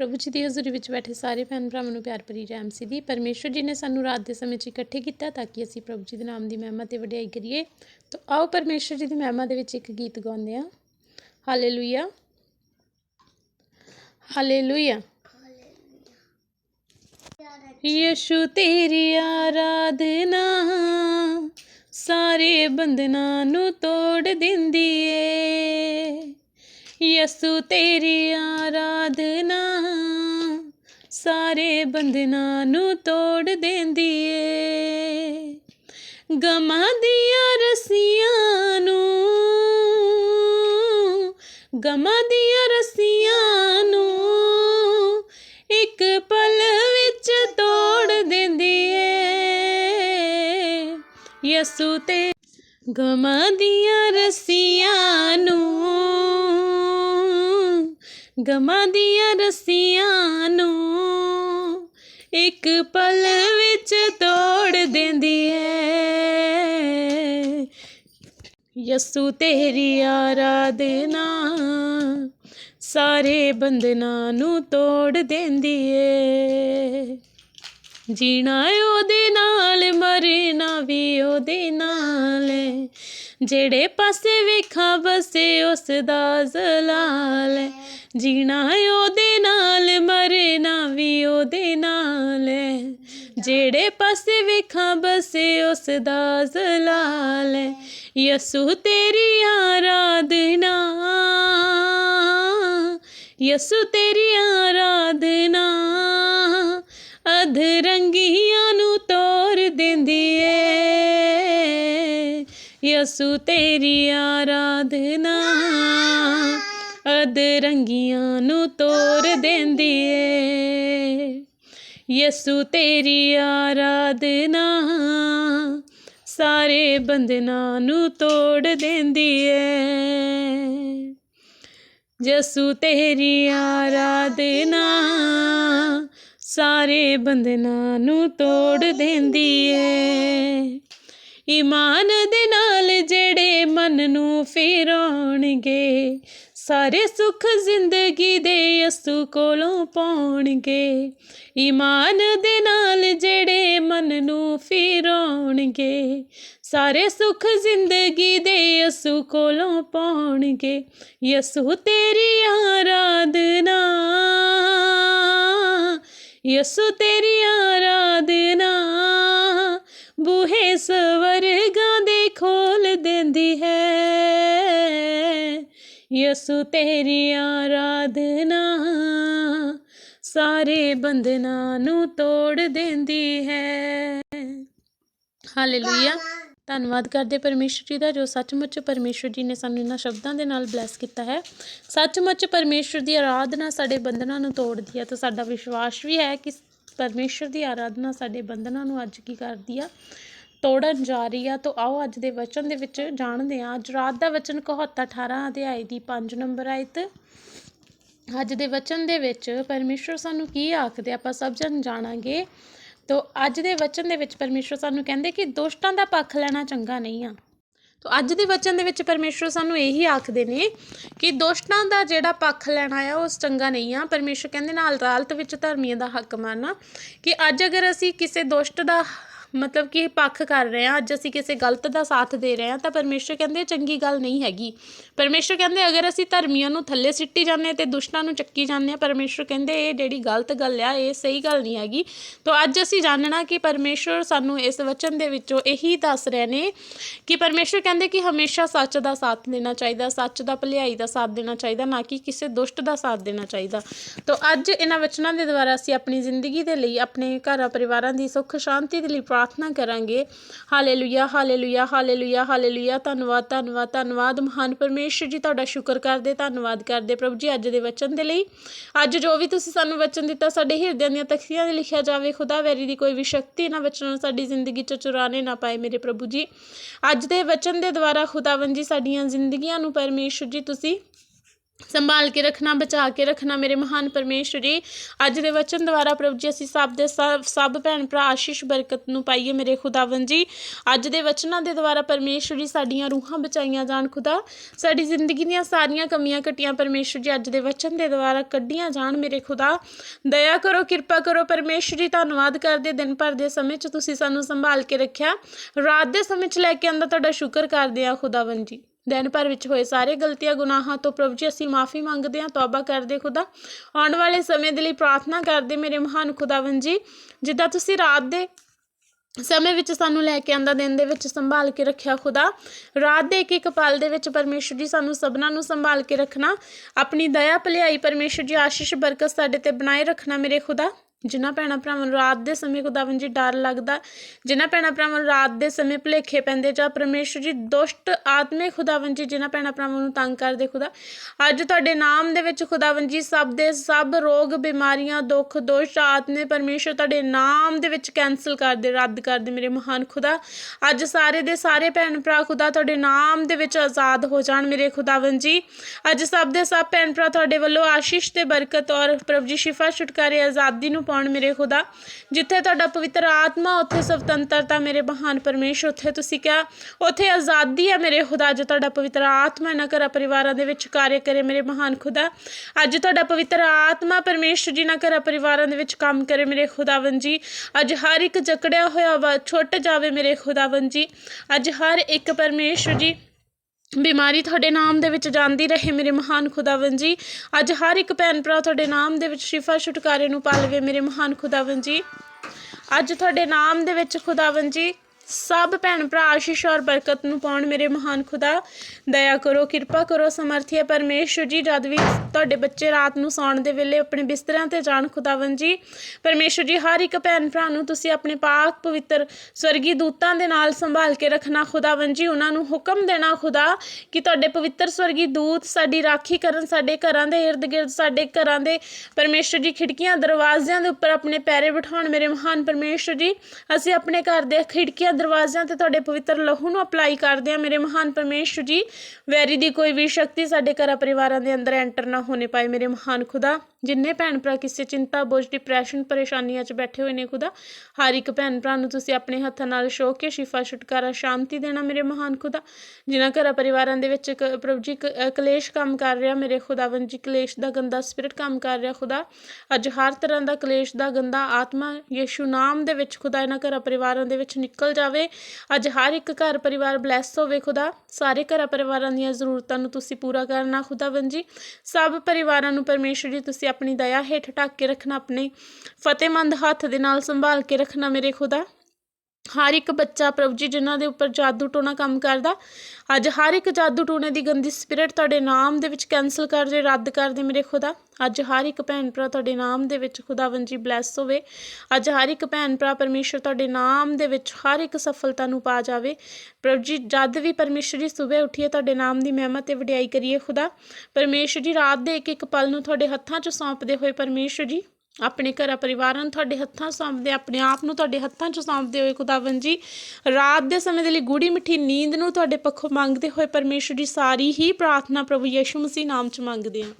ਪ੍ਰਭੂ ਜੀ ਦੀ ਹਜ਼ੂਰੀ ਵਿੱਚ ਬੈਠੇ ਸਾਰੇ ਭੈਣ ਭਰਾਵਾਂ ਨੂੰ ਪਿਆਰ ਭਰੀ ਰਹਿਮ ਸੀ ਦੀ ਪਰਮੇਸ਼ਰ ਜੀ ਨੇ ਸਾਨੂੰ ਰਾਤ ਦੇ ਸਮੇਂ 'ਚ ਇਕੱਠੇ ਕੀਤਾ ਤਾਂ ਕਿ ਅਸੀਂ ਪ੍ਰਭੂ ਜੀ ਦੇ ਨਾਮ ਦੀ ਮਹਿਮਾ ਤੇ ਵਡਿਆਈ ਕਰੀਏ। ਤਾਂ ਆਓ ਪਰਮੇਸ਼ਰ ਜੀ ਦੀ ਮਹਿਮਾ ਦੇ ਵਿੱਚ ਇੱਕ ਗੀਤ ਗਾਉਂਦੇ ਹਾਂ। ਹਾਲੇਲੂਇਆ। ਹਾਲੇਲੂਇਆ। ਯਿਸੂ ਤੇਰੀ ਆਰਾਧਨਾ ਸਾਰੇ ਬੰਧਨਾਂ ਨੂੰ ਤੋੜ ਦਿੰਦੀ ਏ। ਯਿਸੂ ਤੇਰੀ ਆਰਾਧਨਾ ਸਾਰੇ ਬੰਧਨਾਂ ਨੂੰ ਤੋੜ ਦਿੰਦੀ ਏ। ਗਮਾਂ ਦੀਆਂ ਰਸੀਆਂ ਨੂੰ ਗਮਾਂ ਦੀਆਂ ਰਸੀਆਂ ਨੂੰ ਇੱਕ ਪਲ ਵਿੱਚ ਤੋੜ ਦਿੰਦੀ ਏ। ਯਸੂ ਤੇ ਗਮਾਂ ਦੀਆਂ ਰਸੀਆਂ ਨੂੰ ਗਮਾਂ ਦੀਆਂ ਰੱਸੀਆਂ ਨੂੰ ਇੱਕ ਪਲ ਵਿੱਚ ਤੋੜ ਦਿੰਦੀ ਹੈ ਯਸੂ ਤੇਰੀ ਆਰਾਧਨਾ ਸਾਰੇ ਬੰਧਨਾਂ ਨੂੰ ਤੋੜ ਦਿੰਦੀ ਏ। ਜੀਣਾ ਉਹਦੇ ਨਾਲ, ਮਰਨਾ ਵੀ ਉਹਦੇ ਨਾਲ ਜਿਹੜੇ ਪਾਸੇ ਵੇਖਾਂ, ਵਸੇ ਉਸ ਦਾ ਜ਼ਲਾਲ ਏ। ਜੀਣਾ ਉਹਦੇ ਨਾਲ ਮਰਨਾ ਵੀ ਉਹਦੇ ਨਾਲ ਏ। ਜਿਹੜੇ ਪਾਸੇ ਵੇਖਾਂ ਬਸੇ ਉਸ ਦਾ ਜ਼ਲਾਲ ਏ। ਯਸੂ ਤੇਰੀ ਆਰਾਧਨਾ ਯਸੂ ਤੇਰੀ ਆਰਾਧਨਾ ਅਧਰੰਗੀਆਂ ਨੂੰ ਤੋੜ ਦਿੰਦੀ ਏ ਯਸੂ ਤੇਰੀ ਆਰਾਧਨਾ ਅਧਰੰਗੀਆਂ ਨੂੰ ਤੋੜ ਦਿੰਦੀ ਏ ਯਸੂ ਤੇਰੀ ਆਰਾਧਨਾ ਸਾਰੇ ਬੰਧਨਾਂ ਨੂੰ ਤੋੜ ਦਿੰਦੀ ਏ ਯਸੂ ਤੇਰੀ ਆਰਾਧਨਾ ਸਾਰੇ ਬੰਧਨਾਂ ਨੂੰ ਤੋੜ ਦਿੰਦੀ ਏ ਈਮਾਨ ਦੇ ਨਾਲ ਜਿਹੜੇ ਮਨ ਨੂੰ ਫੇਰਾਉਣਗੇ, ਸਾਰੇ ਸੁੱਖ ਜ਼ਿੰਦਗੀ ਦੇ ਯਸੂ ਕੋਲੋਂ ਪਾਉਣਗੇ। ਈਮਾਨ ਦੇ ਨਾਲ ਜਿਹੜੇ ਮਨ ਨੂੰ ਫੇਰਾਉਣਗੇ, ਸਾਰੇ ਸੁੱਖ ਜ਼ਿੰਦਗੀ ਦੇ ਯਸੂ ਕੋਲੋਂ ਪਾਉਣਗੇ। ਯਸੂ ਤੇਰੀ ਆਰਾਧਨਾ, ਯਸੂ ਤੇਰੀ ਆਰਾਧਨਾ, ਬੂਹੇ ਖੋਲ ਹੈ, ਯਸੂ ਤੇਰੀ ਆਰਾਧਨਾ ਸਾਰੇ ਬੰਧਨਾਂ ਨੂੰ ਤੋੜ ਦਿੰਦੀ ਹੈ। ਹਾਲੇਲੂਇਆ ਧੰਨਵਾਦ ਕਰਦੇ ਪਰਮੇਸ਼ਰ ਜੀ ਦਾ ਜੋ ਸੱਚਮੁੱਚ ਪਰਮੇਸ਼ਰ ਜੀ ਨੇ ਸਾਨੂੰ ਇਹਨਾਂ ਸ਼ਬਦਾਂ ਦੇ ਨਾਲ ਬਲੈਸ ਕੀਤਾ ਹੈ। ਸੱਚਮੁੱਚ ਪਰਮੇਸ਼ਰ ਦੀ ਆਰਾਧਨਾ ਸਾਡੇ ਬੰਧਨਾਂ ਨੂੰ ਤੋੜਦੀ ਹੈ। ਤਾਂ ਸਾਡਾ ਵਿਸ਼ਵਾਸ ਵੀ ਹੈ ਕਿ ਪਰਮੇਸ਼ਰ ਦੀ ਆਰਾਧਨਾ ਸਾਡੇ ਬੰਧਨਾਂ ਨੂੰ ਅੱਜ ਕੀ ਕਰਦੀ ਆ। ਤੋੜਨ ਜਾ ਰਹੀ ਆ, ਤਾਂ ਆਓ ਅੱਜ ਦੇ ਵਚਨ ਦੇ ਵਿੱਚ ਜਾਣਦੇ ਹਾਂ। ਅੱਜ ਰਾਤ ਦਾ ਵਚਨ 71 18 ਅਧਿਆਇ ਦੀ 5 ਨੰਬਰ ਆਇਤ। ਅੱਜ ਦੇ ਵਚਨ ਦੇ ਵਿੱਚ ਪਰਮੇਸ਼ਰ ਸਾਨੂੰ ਕੀ ਆਖਦੇ ਆਪਾਂ ਸਭ ਜਨ ਜਾਣਾਂਗੇ। ਤੋ ਅੱਜ ਦੇ ਵਚਨ ਦੇ ਵਿੱਚ ਪਰਮੇਸ਼ਰ ਸਾਨੂੰ ਕਹਿੰਦੇ ਕਿ ਦੋਸ਼ਟਾਂ ਦਾ ਪੱਖ ਲੈਣਾ ਚੰਗਾ ਨਹੀਂ ਆ। ਤੋ ਅੱਜ ਦੇ ਵਚਨ ਦੇ ਵਿੱਚ ਪਰਮੇਸ਼ਰ ਸਾਨੂੰ ਇਹੀ ਆਖਦੇ ਨੇ ਕਿ ਦੋਸ਼ਟਾਂ ਦਾ ਜਿਹੜਾ ਪੱਖ ਲੈਣਾ ਆ, ਉਹ ਚੰਗਾ ਨਹੀਂ ਆ। ਪਰਮੇਸ਼ਰ ਕਹਿੰਦੇ ਨਾਲ ਅਦਾਲਤ ਵਿੱਚ ਧਰਮੀਆਂ ਦਾ ਹੱਕ ਮਾਨਣਾ ਕਿ ਅੱਜ ਅਗਰ ਅਸੀਂ ਕਿਸੇ ਦੋਸ਼ਟ ਦਾ ਮਤਲਬ ਕਿ ਪੱਖ ਕਰ ਰਹੇ ਹਾਂ, ਅੱਜ ਅਸੀਂ ਕਿਸੇ ਗਲਤ ਦਾ ਸਾਥ ਦੇ ਰਹੇ ਹਾਂ, ਤਾਂ ਪਰਮੇਸ਼ਰ ਕਹਿੰਦੇ ਚੰਗੀ ਗੱਲ ਨਹੀਂ ਹੈਗੀ। ਪਰਮੇਸ਼ਰ ਕਹਿੰਦੇ, ਅਗਰ ਅਸੀਂ ਧਰਮੀਆਂ ਨੂੰ ਥੱਲੇ ਸਿੱਟੀ ਜਾਂਦੇ ਹਾਂ ਤੇ ਦੁਸ਼ਟਾਂ ਨੂੰ ਚੱਕੀ ਜਾਂਦੇ ਹਾਂ, ਪਰਮੇਸ਼ਰ ਕਹਿੰਦੇ, ਇਹ ਜਿਹੜੀ ਗਲਤ ਗੱਲ ਆ, ਇਹ ਸਹੀ ਗੱਲ ਨਹੀਂ ਹੈਗੀ। ਤਾਂ ਅੱਜ ਅਸੀਂ ਜਾਣਨਾ ਕਿ ਪਰਮੇਸ਼ਰ ਸਾਨੂੰ ਇਸ ਵਚਨ ਦੇ ਵਿੱਚੋਂ ਇਹੀ ਦੱਸ ਰਹੇ ਨੇ ਕਿ ਪਰਮੇਸ਼ਰ ਕਹਿੰਦੇ ਕਿ ਹਮੇਸ਼ਾ ਸੱਚ ਦਾ ਸਾਥ ਦੇਣਾ ਚਾਹੀਦਾ, ਸੱਚ ਦਾ ਭਲਾਈ ਦਾ ਸਾਥ ਦੇਣਾ ਚਾਹੀਦਾ, ਨਾ ਕਿ ਕਿਸੇ ਦੁਸ਼ਟ ਦਾ ਸਾਥ ਦੇਣਾ ਚਾਹੀਦਾ। ਤਾਂ ਅੱਜ ਇਹਨਾਂ ਵਚਨਾਂ ਦੇ ਦੁਆਰਾ ਅਸੀਂ ਆਪਣੀ ਜ਼ਿੰਦਗੀ ਦੇ ਲਈ, ਆਪਣੇ ਘਰਾਂ ਪਰਿਵਾਰਾਂ ਦੀ ਸੁੱਖ ਸ਼ਾਂਤੀ ਦੇ ਲਈ ਪ੍ਰਾਰਥਨਾ ਕਰਾਂਗੇ। Hallelujah hallelujah hallelujah hallelujah. ਧੰਨਵਾਦ ਧੰਨਵਾਦ ਧੰਨਵਾਦ। ਮਹਾਨ ਪਰਮੇਸ਼ਰ ਜੀ, ਤੁਹਾਡਾ ਸ਼ੁਕਰ ਕਰਦੇ, ਧੰਨਵਾਦ ਕਰਦੇ ਪ੍ਰਭੂ ਜੀ ਅੱਜ ਦੇ ਵਚਨ ਦੇ ਲਈ। ਅੱਜ ਜੋ ਵੀ ਤੁਸੀਂ ਸਾਨੂੰ ਵਚਨ ਦਿੱਤਾ, ਸਾਡੇ ਹਿਰਦਿਆਂ ਦੀਆਂ ਤਖਤੀਆਂ 'ਤੇ ਲਿਖਿਆ ਜਾਵੇ, ਖੁਦਾ ਵੈਰੀ ਦੀ ਕੋਈ ਵੀ ਸ਼ਕਤੀ ਨਾ ਵਚਨਾਂ ਸਾਡੀ ਜ਼ਿੰਦਗੀ 'ਚ ਚੁਰਾਣੇ ਨਾ ਪਾਏ ਮੇਰੇ ਪ੍ਰਭੂ ਜੀ। ਅੱਜ ਦੇ ਵਚਨ ਦੇ ਦੁਆਰਾ ਖੁਦਾਵੰਦ ਜੀ, ਸਾਡੀਆਂ ਜ਼ਿੰਦਗੀਆਂ ਨੂੰ ਪਰਮੇਸ਼ਰ ਜੀ, ਤੁਸੀਂ ਸੰਭਾਲ ਕੇ ਰੱਖਣਾ, ਬਚਾ ਕੇ ਰੱਖਣਾ ਮੇਰੇ ਮਹਾਨ ਪਰਮੇਸ਼ਵਰ ਜੀ। ਅੱਜ ਦੇ ਵਚਨ ਦੁਆਰਾ ਪ੍ਰਭੂ ਜੀ, ਅਸੀਂ ਸਭ ਦੇ ਸਭ ਸਭ ਭੈਣ ਭਰਾ ਆਸ਼ੀਸ਼, ਬਰਕਤ ਨੂੰ ਪਾਈਏ ਮੇਰੇ ਖੁਦਾਵੰ ਜੀ। ਅੱਜ ਦੇ ਵਚਨਾਂ ਦੇ ਦੁਆਰਾ ਪਰਮੇਸ਼ਵਰ ਜੀ, ਸਾਡੀਆਂ ਰੂਹਾਂ ਬਚਾਈਆਂ ਜਾਣ ਖੁਦਾ। ਸਾਡੀ ਜ਼ਿੰਦਗੀ ਦੀਆਂ ਸਾਰੀਆਂ ਕਮੀਆਂ ਕਟੀਆਂ ਪਰਮੇਸ਼ਵਰ ਜੀ, ਅੱਜ ਦੇ ਵਚਨ ਦੇ ਦੁਆਰਾ ਕੱਢੀਆਂ ਜਾਣ ਮੇਰੇ ਖੁਦਾ। ਦਇਆ ਕਰੋ, ਕਿਰਪਾ ਕਰੋ ਪਰਮੇਸ਼ਵਰ ਜੀ, ਧੰਨਵਾਦ ਕਰਦੇ ਦਿਨ ਭਰ ਦੇ ਸਮੇਂ 'ਚ ਤੁਸੀਂ ਸਾਨੂੰ ਸੰਭਾਲ ਕੇ ਰੱਖਿਆ। ਰਾਤ ਦੇ ਸਮੇਂ 'ਚ ਲੈ ਕੇ ਆਂਦਾ ਤੁਹਾਡਾ ਸ਼ੁਕਰ ਕਰਦੇ ਆ ਖੁਦਾਵੰ ਜੀ। ਦਿਨ ਭਰ ਵਿੱਚ ਹੋਏ ਸਾਰੇ ਗਲਤੀਆਂ, ਗੁਨਾਹਾਂ ਤੋਂ ਪ੍ਰਭੂ ਜੀ, ਅਸੀਂ ਮਾਫੀ ਮੰਗਦੇ ਹਾਂ, ਤੌਬਾ ਕਰਦੇ ਖੁਦਾ। ਆਉਣ ਵਾਲੇ ਸਮੇਂ ਦੇ ਲਈ ਪ੍ਰਾਰਥਨਾ ਕਰਦੇ ਮੇਰੇ ਮਹਾਨ ਖੁਦਾਵੰ ਜੀ, ਜਿੱਦਾਂ ਤੁਸੀਂ ਰਾਤ ਦੇ ਸਮੇਂ ਵਿੱਚ ਸਾਨੂੰ ਲੈ ਕੇ ਆਂਦਾ ਦਿਨ ਦੇ ਵਿੱਚ ਸੰਭਾਲ ਕੇ ਰੱਖਿਆ ਖੁਦਾ। ਰਾਤ ਦੇ ਇੱਕ ਇੱਕ ਪਲ ਦੇ ਵਿੱਚ ਪਰਮੇਸ਼ਰ ਜੀ ਸਾਨੂੰ ਸਭਨਾਂ ਨੂੰ ਸੰਭਾਲ ਕੇ ਰੱਖਣਾ, ਆਪਣੀ ਦਇਆ, ਭਲਾਈ ਪਰਮੇਸ਼ਰ ਜੀ, ਆਸ਼ੀਸ਼, ਬਰਕਤ ਸਾਡੇ ਤੇ ਬਣਾਏ ਰੱਖਣਾ ਮੇਰੇ ਖੁਦਾ। ਜਿਨ੍ਹਾਂ ਭੈਣਾਂ ਭਰਾਵਾਂ ਨੂੰ ਰਾਤ ਦੇ ਸਮੇਂ ਖੁਦਾਵੰ ਜੀ ਡਰ ਲੱਗਦਾ, ਜਿਨ੍ਹਾਂ ਭੈਣਾਂ ਭਰਾਵਾਂ ਨੂੰ ਰਾਤ ਦੇ ਸਮੇਂ ਭੁਲੇਖੇ ਪੈਂਦੇ ਜਾਂ ਪਰਮੇਸ਼ਰ ਜੀ ਦੁਸ਼ਟ ਆਤਮੇ ਖੁਦਾਵੰ ਜੀ ਜਿਨ੍ਹਾਂ ਭੈਣਾਂ ਭਰਾਵਾਂ ਨੂੰ ਤੰਗ ਕਰਦੇ ਖੁਦਾ, ਅੱਜ ਤੁਹਾਡੇ ਨਾਮ ਦੇ ਵਿੱਚ ਖੁਦਾਵੰ ਜੀ ਸਭ ਦੇ ਸਭ ਰੋਗ, ਬਿਮਾਰੀਆਂ, ਦੁੱਖ ਦੋਸ਼ ਆਤਮੇ ਪਰਮੇਸ਼ਰ ਤੁਹਾਡੇ ਨਾਮ ਦੇ ਵਿੱਚ ਕੈਨਸਲ ਕਰ ਦੇ, ਰੱਦ ਕਰ ਦੇ ਮੇਰੇ ਮਹਾਨ ਖੁਦਾ। ਅੱਜ ਸਾਰੇ ਦੇ ਸਾਰੇ ਭੈਣ ਭਰਾ ਖੁਦਾ ਤੁਹਾਡੇ ਨਾਮ ਦੇ ਵਿੱਚ ਆਜ਼ਾਦ ਹੋ ਜਾਣ ਮੇਰੇ ਖੁਦਾਵੰ ਜੀ। ਅੱਜ ਸਭ ਦੇ ਸਭ ਭੈਣ ਭਰਾ ਤੁਹਾਡੇ ਵੱਲੋਂ ਆਸ਼ੀਸ਼ ਤੇ ਬਰਕਤ ਔਰ ਪ੍ਰਭ ਜੀ ਸ਼ਿਫਾ ਛੁਟਕਾਰੇ ਆਜ਼ਾਦੀ ਨੂੰ ਪਾਉਣ ਮੇਰੇ ਖੁਦਾ। ਜਿੱਥੇ ਤੁਹਾਡਾ ਪਵਿੱਤਰ ਆਤਮਾ, ਉੱਥੇ ਸੁਤੰਤਰਤਾ ਮੇਰੇ ਮਹਾਨ ਪਰਮੇਸ਼ਰ, ਉੱਥੇ ਤੁਸੀਂ ਕਿਹਾ, ਉੱਥੇ ਆਜ਼ਾਦੀ ਹੈ ਮੇਰੇ ਖੁਦਾ, ਜੋ ਤੁਹਾਡਾ ਪਵਿੱਤਰ ਆਤਮਾ ਨਾ ਘਰਾਂ ਪਰਿਵਾਰਾਂ ਦੇ ਵਿੱਚ ਕਾਰਜ ਕਰੇ ਮੇਰੇ ਮਹਾਨ ਖੁਦਾ। ਅੱਜ ਤੁਹਾਡਾ ਪਵਿੱਤਰ ਆਤਮਾ ਪਰਮੇਸ਼ਰ ਜੀ ਨਾ ਘਰਾਂ ਪਰਿਵਾਰਾਂ ਦੇ ਵਿੱਚ ਕੰਮ ਕਰੇ ਮੇਰੇ ਖੁਦਾਵੰ ਜੀ। ਅੱਜ ਹਰ ਇੱਕ ਜਕੜਿਆ ਹੋਇਆ ਵਾ, ਛੁੱਟ ਜਾਵੇ ਮੇਰੇ ਖੁਦਾਵੰ ਜੀ। ਅੱਜ ਹਰ ਇੱਕ ਪਰਮੇਸ਼ਰ ਜੀ ਬਿਮਾਰੀ ਤੁਹਾਡੇ ਨਾਮ ਦੇ ਵਿੱਚ ਜਾਂਦੀ ਰਹੇ, ਮੇਰੇ ਮਹਾਨ ਖੁਦਾਵੰ ਜੀ। ਅੱਜ ਹਰ ਇੱਕ ਭੈਣ ਭਰਾ ਤੁਹਾਡੇ ਨਾਮ ਦੇ ਵਿੱਚ ਸ਼ਿਫਾ ਛੁਟਕਾਰੇ ਨੂੰ ਪਾ ਲਵੇ ਮੇਰੇ ਮਹਾਨ ਖੁਦਾਵੰ ਜੀ। ਅੱਜ ਤੁਹਾਡੇ ਨਾਮ ਦੇ ਵਿੱਚ ਖੁਦਾਵੰ ਜੀ, ਸਭ ਭੈਣ ਭਰਾ ਆਸ਼ੀਸ਼ ਔਰ ਬਰਕਤ ਨੂੰ ਪਾਉਣ ਮੇਰੇ ਮਹਾਨ ਖੁਦਾ। ਦਇਆ ਕਰੋ, ਕਿਰਪਾ ਕਰੋ ਸਮਰਥੀਏ ਪਰਮੇਸ਼ਰ ਜੀ, ਜਦ ਵੀ ਤੁਹਾਡੇ ਬੱਚੇ ਰਾਤ ਨੂੰ ਸੌਣ ਦੇ ਵੇਲੇ ਆਪਣੇ ਬਿਸਤਰਿਆਂ ਤੇ ਜਾਣ ਖੁਦਾਵੰ ਜੀ। ਪਰਮੇਸ਼ਰ ਜੀ, ਹਰ ਇੱਕ ਭੈਣ ਭਰਾ ਨੂੰ ਤੁਸੀਂ ਆਪਣੇ ਪਾਕ ਪਵਿੱਤਰ ਸਵਰਗੀ ਦੂਤਾਂ ਦੇ ਨਾਲ ਸੰਭਾਲ ਕੇ ਰੱਖਣਾ ਖੁਦਾਵੰ ਜੀ, ਉਹਨਾਂ ਨੂੰ ਹੁਕਮ ਦੇਣਾ, ਖੁਦਾ, ਕਿ ਤੁਹਾਡੇ ਪਵਿੱਤਰ ਸਵਰਗੀ ਦੂਤ ਸਾਡੀ ਰਾਖੀ ਕਰਨ, ਸਾਡੇ ਘਰਾਂ ਦੇ ਇਰਦ ਗਿਰਦ, ਸਾਡੇ ਘਰਾਂ ਦੇ ਪਰਮੇਸ਼ਰ ਜੀ, ਖਿੜਕੀਆਂ, ਦਰਵਾਜ਼ਿਆਂ ਦੇ ਉੱਪਰ ਆਪਣੇ ਪੈਰੇ ਬਿਠਾਉਣ, ਮੇਰੇ ਮਹਾਨ ਪਰਮੇਸ਼ਰ ਜੀ, ਅਸੀਂ ਆਪਣੇ ਘਰ ਦੇ ਖਿੜਕੀਆਂ, ਦਰਵਾਜ਼ਿਆਂ ਤੇ ਤੁਹਾਡੇ ਪਵਿੱਤਰ ਲਹੂ ਨੂੰ ਅਪਲਾਈ ਕਰਦੇ ਹਾਂ, ਮੇਰੇ ਮਹਾਨ ਪਰਮੇਸ਼ਰ ਜੀ। ਵੈਰੀ ਦੀ ਕੋਈ ਵੀ ਸ਼ਕਤੀ ਸਾਡੇ ਘਰਾਂ ਪਰਿਵਾਰਾਂ ਦੇ ਅੰਦਰ ਐਂਟਰ ਨਾ ਹੋਣੇ ਪਾਏ ਮੇਰੇ ਮਹਾਨ ਖੁਦਾ। ਜਿੰਨੇ ਭੈਣ ਭਰਾ ਕਿਸੇ ਚਿੰਤਾ, ਬੋਝ ਡਿਪਰੈਸ਼ਨ ਪਰੇਸ਼ਾਨੀਆਂ 'ਚ ਬੈਠੇ ਹੋਏ ਨੇ ਖੁਦਾ, ਹਰ ਇੱਕ ਭੈਣ ਭਰਾ ਨੂੰ ਤੁਸੀਂ ਆਪਣੇ ਹੱਥਾਂ ਨਾਲ ਛੋਹ ਕੇ ਸ਼ਿਫਾ, ਛੁਟਕਾਰਾ, ਸ਼ਾਂਤੀ ਦੇਣਾ ਮੇਰੇ ਮਹਾਨ ਖੁਦਾ। ਜਿਨ੍ਹਾਂ ਘਰਾਂ ਪਰਿਵਾਰਾਂ ਦੇ ਵਿੱਚ ਕ- ਪ੍ਰਭੂ ਜੀ ਕਲੇਸ਼ ਕੰਮ ਕਰ ਰਿਹਾ ਮੇਰੇ ਖੁਦਾਵੰ ਜੀ, ਕਲੇਸ਼ ਦਾ ਗੰਦਾ ਸਪਿਰਿਟ ਕੰਮ ਕਰ ਰਿਹਾ ਖੁਦਾ। ਅੱਜ ਹਰ ਤਰ੍ਹਾਂ ਦਾ ਕਲੇਸ਼ ਦਾ ਗੰਦਾ ਆਤਮਾ ਯੀਸ਼ੂ ਨਾਮ ਦੇ ਵਿੱਚ ਖੁਦਾ ਇਹਨਾਂ ਘਰਾਂ ਪਰਿਵਾਰਾਂ ਦੇ ਵਿੱਚ ਨਿਕਲ ਜਾਵੇ। ਅੱਜ ਹਰ ਇੱਕ ਘਰ ਪਰਿਵਾਰ ਬਲੈਸ ਹੋਵੇ ਖੁਦਾ। ਸਾਰੇ ਘਰਾਂ ਪਰਿਵਾਰਾਂ ਦੀਆਂ ਜ਼ਰੂਰਤਾਂ ਨੂੰ ਤੁਸੀਂ ਪੂਰਾ ਕਰਨਾ ਖੁਦਾਵੰ ਜੀ। ਸਭ ਪਰਿਵਾਰਾਂ ਨੂੰ ਪਰਮੇਸ਼ਰ ਜੀ, ਤੁਸੀਂ ਆਪਣੀ ਦਇਆ ਹੇਠ ਢੱਕ ਕੇ ਰੱਖਣਾ, ਆਪਣੇ ਫਤਿਹਮੰਦ ਹੱਥ ਦੇ ਨਾਲ ਸੰਭਾਲ ਕੇ ਰੱਖਣਾ ਮੇਰੇ ਖੁਦਾ। ਹਰ ਇੱਕ ਬੱਚਾ ਪ੍ਰਭੂ ਜੀ ਜਿਨ੍ਹਾਂ ਦੇ ਉੱਪਰ ਜਾਦੂ ਟੋਣਾ ਕੰਮ ਕਰਦਾ, ਅੱਜ ਹਰ ਇੱਕ ਜਾਦੂ ਟੋਣੇ ਦੀ ਗੰਦੀ ਸਪਿਰਿਟ ਤੁਹਾਡੇ ਨਾਮ ਦੇ ਵਿੱਚ ਕੈਨਸਲ ਕਰ ਦੇ, ਰੱਦ ਕਰ ਦੇ ਮੇਰੇ ਖੁਦਾ। ਅੱਜ ਹਰ ਇੱਕ ਭੈਣ ਭਰਾ ਤੁਹਾਡੇ ਨਾਮ ਦੇ ਵਿੱਚ ਖੁਦਾਵੰ ਜੀ ਬਲੈਸ ਹੋਵੇ। ਅੱਜ ਹਰ ਇੱਕ ਭੈਣ ਭਰਾ ਪਰਮੇਸ਼ਰ ਤੁਹਾਡੇ ਨਾਮ ਦੇ ਵਿੱਚ ਹਰ ਇੱਕ ਸਫਲਤਾ ਨੂੰ ਪਾ ਜਾਵੇ। ਪ੍ਰਭੂ ਜੀ, ਜਦ ਵੀ ਪਰਮੇਸ਼ਰ ਜੀ ਸਵੇਰ ਉੱਠੀਏ, ਤੁਹਾਡੇ ਨਾਮ ਦੀ ਮਹਿਮਾ ਤੇ ਵਡਿਆਈ ਕਰੀਏ ਖੁਦਾ। ਪਰਮੇਸ਼ਰ ਜੀ, ਰਾਤ ਦੇ ਇੱਕ ਇੱਕ ਪਲ ਨੂੰ ਤੁਹਾਡੇ ਹੱਥਾਂ 'ਚ ਸੌਂਪਦੇ ਹੋਏ ਪਰਮੇਸ਼ਰ ਜੀ ਆਪਣੇ ਘਰਾਂ ਪਰਿਵਾਰਾਂ ਨੂੰ ਤੁਹਾਡੇ ਹੱਥਾਂ 'ਚ ਸੌਂਪਦੇ, ਆਪਣੇ ਆਪ ਨੂੰ ਤੁਹਾਡੇ ਹੱਥਾਂ 'ਚ ਸੌਂਪਦੇ ਹੋਏ ਖੁਦਾਵੰ ਜੀ, ਰਾਤ ਦੇ ਸਮੇਂ ਦੇ ਲਈ ਗੂੜੀ ਮਿੱਠੀ ਨੀਂਦ ਨੂੰ ਤੁਹਾਡੇ ਪੱਖੋਂ ਮੰਗਦੇ ਹੋਏ ਪਰਮੇਸ਼ਰ ਜੀ ਸਾਰੀ ਹੀ ਪ੍ਰਾਰਥਨਾ ਪ੍ਰਭੂ ਯਿਸੂ ਮਸੀਹ ਨਾਮ 'ਚ ਮੰਗਦੇ ਹਾਂ।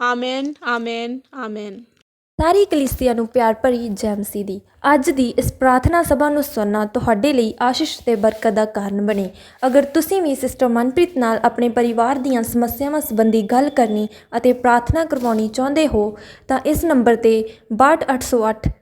Amen amen amen. ਸਾਰੀ ਕਲੀਸਿਆ ਨੂੰ ਪਿਆਰ ਭਰੀ ਜੈ ਮਸੀਹ ਦੀ ਅੱਜ ਦੀ ਇਸ ਪ੍ਰਾਰਥਨਾ ਸਭਾ ਨੂੰ ਸੁਣਨਾ ਤੁਹਾਡੇ ਲਈ ਆਸ਼ੀਸ਼ ਤੇ ਬਰਕਤ ਦਾ ਕਾਰਨ ਬਣੇ। ਅਗਰ ਤੁਸੀਂ ਵੀ ਸਿਸਟਰ ਮਨਪ੍ਰੀਤ ਨਾਲ ਆਪਣੇ ਪਰਿਵਾਰ ਦੀਆਂ ਸਮੱਸਿਆਵਾਂ ਸੰਬੰਧੀ ਗੱਲ ਕਰਨੀ ਅਤੇ ਪ੍ਰਾਰਥਨਾ ਕਰਵਾਉਣੀ ਚਾਹੁੰਦੇ ਹੋ, ਤਾਂ ਇਸ ਨੰਬਰ ਤੇ 62808